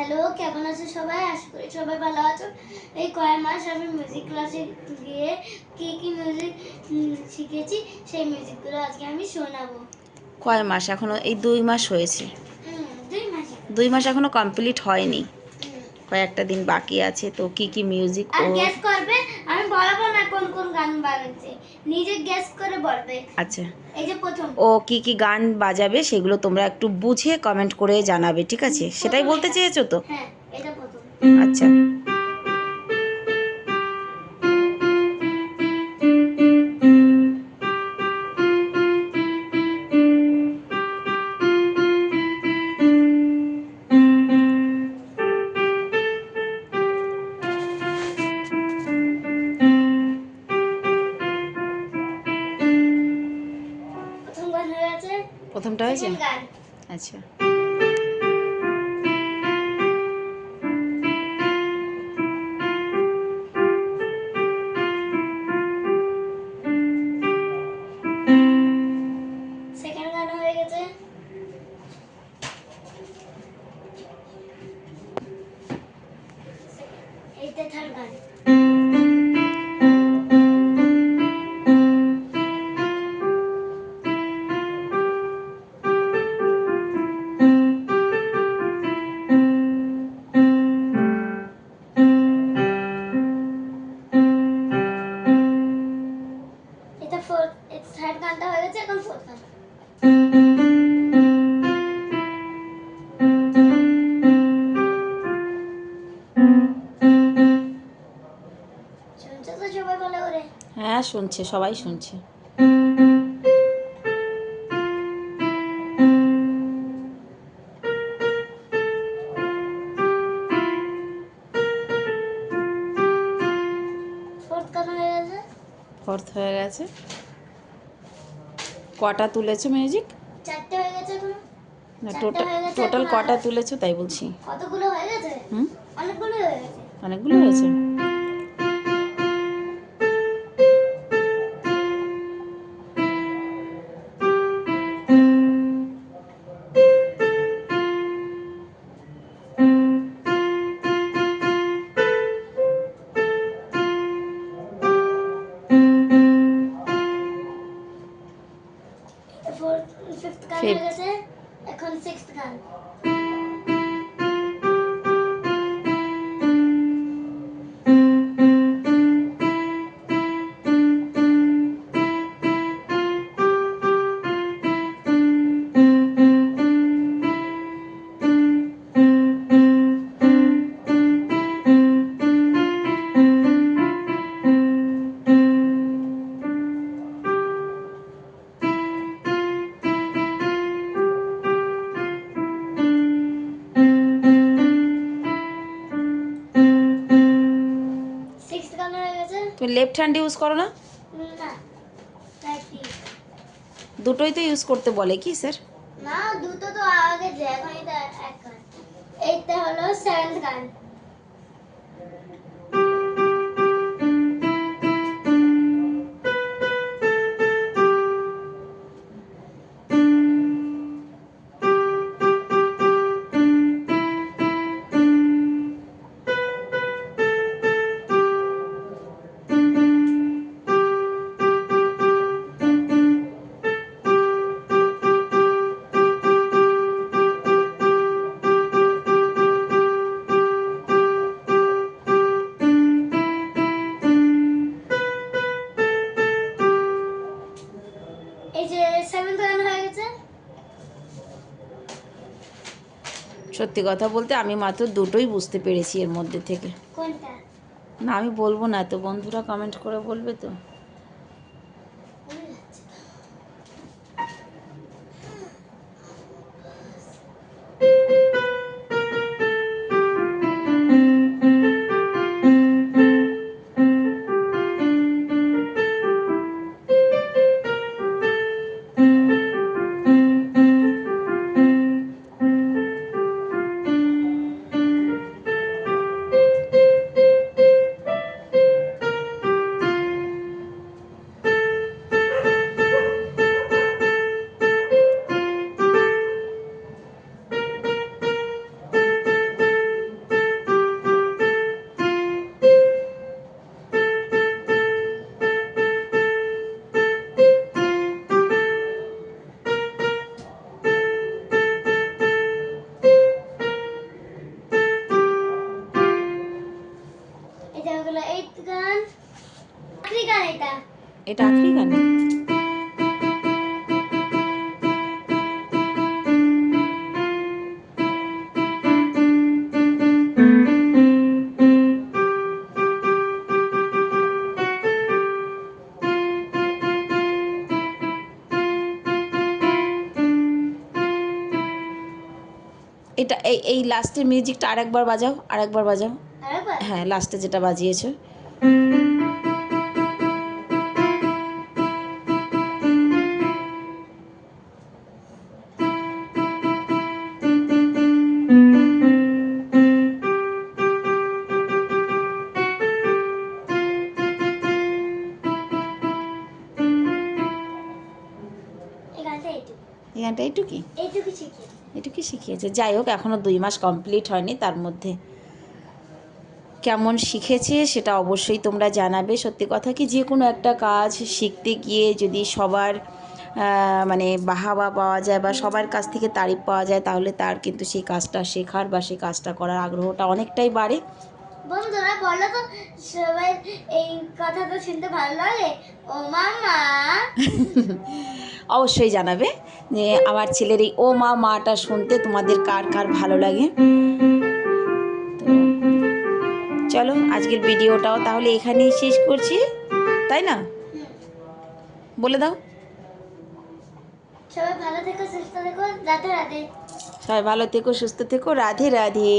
Hello কেমন আছো সবাই? আশা করি সবাই ভালো আছো। এই কয়েক মাস আমি মিউজিক ক্লাসে গিয়ে কী কী মিউজিক শিখেছি সেই মিউজিকগুলো আজকে আমি শোনাবো। কয় মাস এখনও এই দুই মাস হয়েছে। দুই মাসে দুই মাস এখনও কমপ্লিট হয়নি। কয়েকটা দিন বাকি আছে তো কি কি মিউজিক আর গেস করবে? বলব না কোন কোন গান বানাচ্ছে নিজে গেস করে বলবে। আচ্ছা। এই যে প্রথম। ও কি কি গান বাজাবে সেগুলো তোমরা একটু বুঝে কমেন্ট করে জানাবে ঠিক আছে? সেটাই বলতে চেয়েছো তো? হ্যাঁ এটা প্রথম। আচ্ছা। প্রথমটা হয়েছে second গান আচ্ছা হ্যাঁ শুনছে সবাই শুনছে। ফোর্থ হয়ে গেছে? কটা তুলেছো মিউজিক চারটে হয়ে গেছে না টোটাল টোটাল কটা তুলেছো তাই বলছি। কতগুলো হয়ে গেছে? হুম? অনেকগুলো হয়ে গেছে। অনেকগুলো হয়েছে? ফোর্থ ফিফথ গান হয়ে. গেছে এখন সিক্সথ গান তুমি লেফট হ্যান্ড ইউজ করো না? দুটোই তো ইউজ করতে বলে কি স্যার না দুটো তো আগে এখন এটা এক এইটা হলো স্যান্ড গান। সত্যি কথা বলতে আমি মাত্র দুটোই বুঝতে পেরেছি এর মধ্যে থেকে। কোনটা? না আমি বলব না তো বন্ধুরা কমেন্ট করে বলবে তো। এটা। এই এই লাস্টের মিউজিকটা আরেকবার বাজাও আরেকবার বাজাও। হ্যাঁ লাস্টে যেটা বাজিয়েছো। এইটুকু। এইটুকু? এটুকুই শিখিয়েছে। যাই হোক এখনও দুই মাস কমপ্লিট হয়নি তার মধ্যে কেমন শিখেছে সেটা অবশ্যই তোমরা জানাবে। সত্যি কথা কি যে কোনো একটা কাজ শিখতে গিয়ে যদি সবার মানে বাহাবা পাওয়া যায় বা সবার কাছ থেকে তারিফ পাওয়া যায় তাহলে তার কিন্তু সেই কাজটা শেখার বা সেই কাজটা করার আগ্রহটা অনেকটাই বাড়ে। বন্ধুরা বলো তো সবাই এই কথাটা শুনতে ভালো লাগে? ও মামা। অবশ্যই জানাবে যে আমার ছেলের এই ও মা মাটা শুনতে তোমাদের কার কার ভালো লাগে। চলো আজকের ভিডিওটাও তাহলে এখানেই শেষ করছি। তাই না? বলে দাও। সবাই ভালো থেকো সুস্থ থেকো রাধে রাধে। সবাই ভালো থেকো সুস্থ থেকো রাধে রাধে।